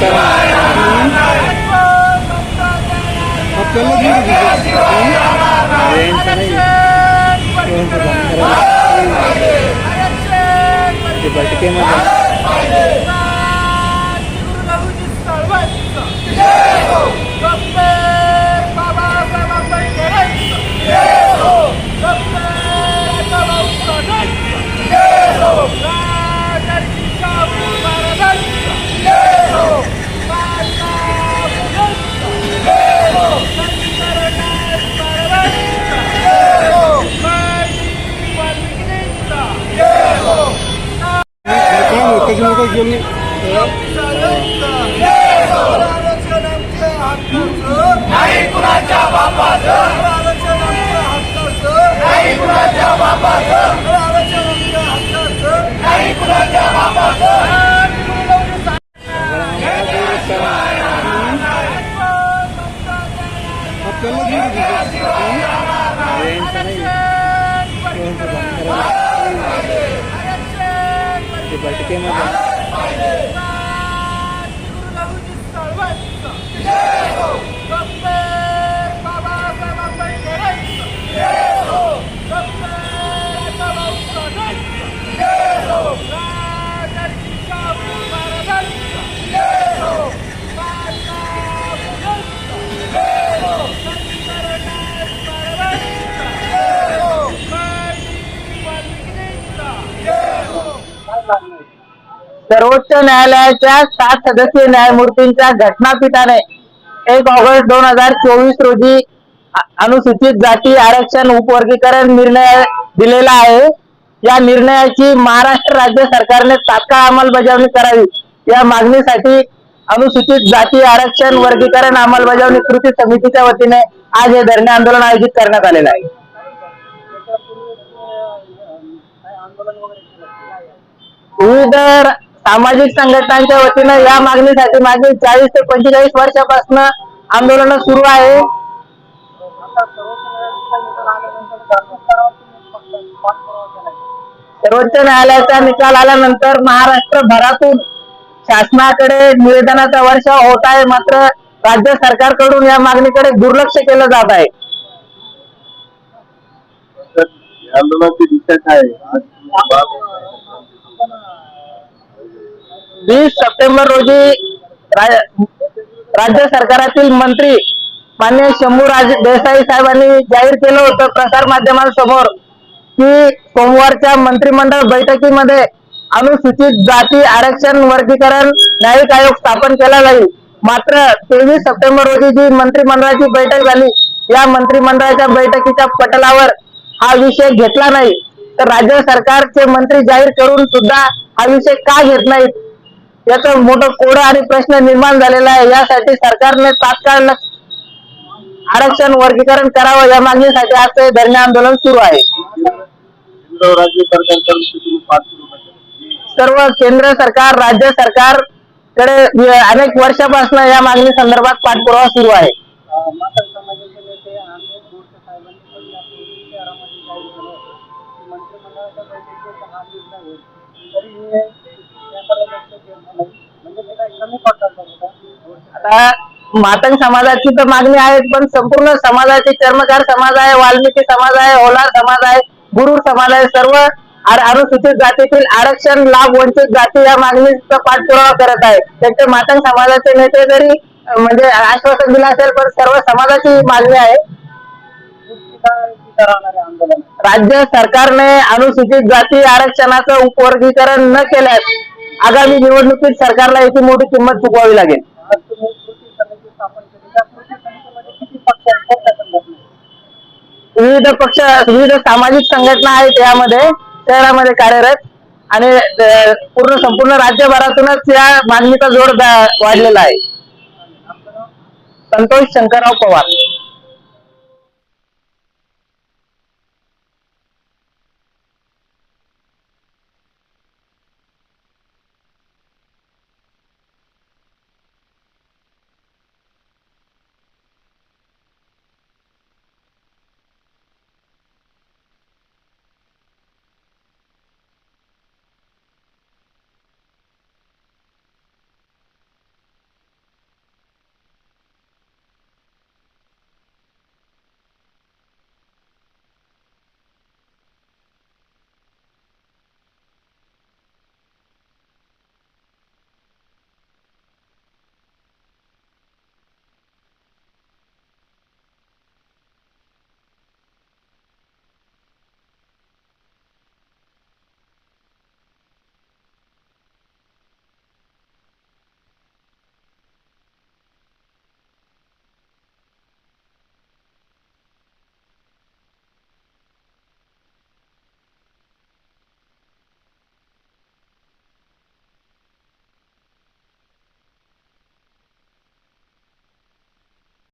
नाही त्याच्यामुळे काही नाही कुणाच्या नाही tema. Pues. सर्वोच्च न्यायालयाच्या सात सदस्यीय न्यायमूर्तींच्या घटनापीठाने एक ऑगस्ट दोन हजार चोवीस रोजी अनुसूचित जाती आरक्षण उपवर्गीकरण निर्णय दिलेला आहे. या निर्णयाची महाराष्ट्र राज्य सरकारने तात्काळ अंमलबजावणी करावी. या मागणीसाठी अनुसूचित जाती आरक्षण वर्गीकरण अंमलबजावणी कृती समितीच्या वतीने आज हे धरणे आंदोलन आयोजित करण्यात आलेलं आहे. विविध सामाजिक संघटनांच्या वतीनं या मागणीसाठी मागील चाळीस ते पंचेचाळीस वर्षापासून आंदोलन सुरू आहे. सर्वोच्च न्यायालयाचा निकाल आल्यानंतर महाराष्ट्र भरातून शासनाकडे निवेदनाचा वर्ष होत आहे. मात्र राज्य सरकारकडून या मागणीकडे दुर्लक्ष केलं जात आहे. आंदोलनाची दिशा काय आहे? वीस सप्टेंबर रोजी राज्य सरकारातील मंत्री मान्य शंभूराज देसाई साहेबांनी जाहीर केलं होतं प्रसार माध्यमांसमोर की सोमवारच्या मंत्रिमंडळ बैठकीमध्ये अनुसूचित जाती आरक्षण वर्गीकरण न्यायिक आयोग स्थापन केला जाईल. मात्र तेवीस सप्टेंबर रोजी जी मंत्रिमंडळाची बैठक झाली या मंत्रिमंडळाच्या बैठकीच्या पटलावर हा विषय घेतला नाही. तर राज्य सरकारचे मंत्री जाहीर करून सुद्धा हा विषय का घेत नाहीत? याचं मोठं कोडा आणि प्रश्न निर्माण झालेला आहे. यासाठी सरकारने तात्काळ आरक्षण वर्गीकरण करावं. या मागणीसाठी आज हे धरणे आंदोलन सुरू आहे. राज्य सर्व केंद्र सरकार राज्य सरकारकडे कडे अनेक वर्षापासून या मागणी संदर्भात पाठपुरावा सुरू आहे. आता मातंग समाजाची तर मागणी आहे पण संपूर्ण समाजाचे चर्मकार समाज आहे वाल्मिकी समाज आहे होलार समाज आहे गुरुर समाज आहे सर्व अनुसूचित जातीतील आरक्षण लाभ वंचित जाती या मागणीचा पाठपुरावा करत आहे त्यांचे मातंग समाजाचे नेते जरी म्हणजे आश्वासन दिलं असेल पण सर्व समाजाची मागणी आहे. राज्य सरकारने अनुसूचित जाती आरक्षणाचं उपवर्गीकरण न केल्यास आगामी निवडणुकीत सरकारला याची मोठी किंमत चुकवावी लागेल. विविध पक्ष विविध सामाजिक संघटना आहेत यामध्ये शहरामध्ये कार्यरत आणि पूर्ण संपूर्ण राज्यभरातूनच या मागणीचा जोर वाढलेला आहे. संतोष शंकरराव पवार.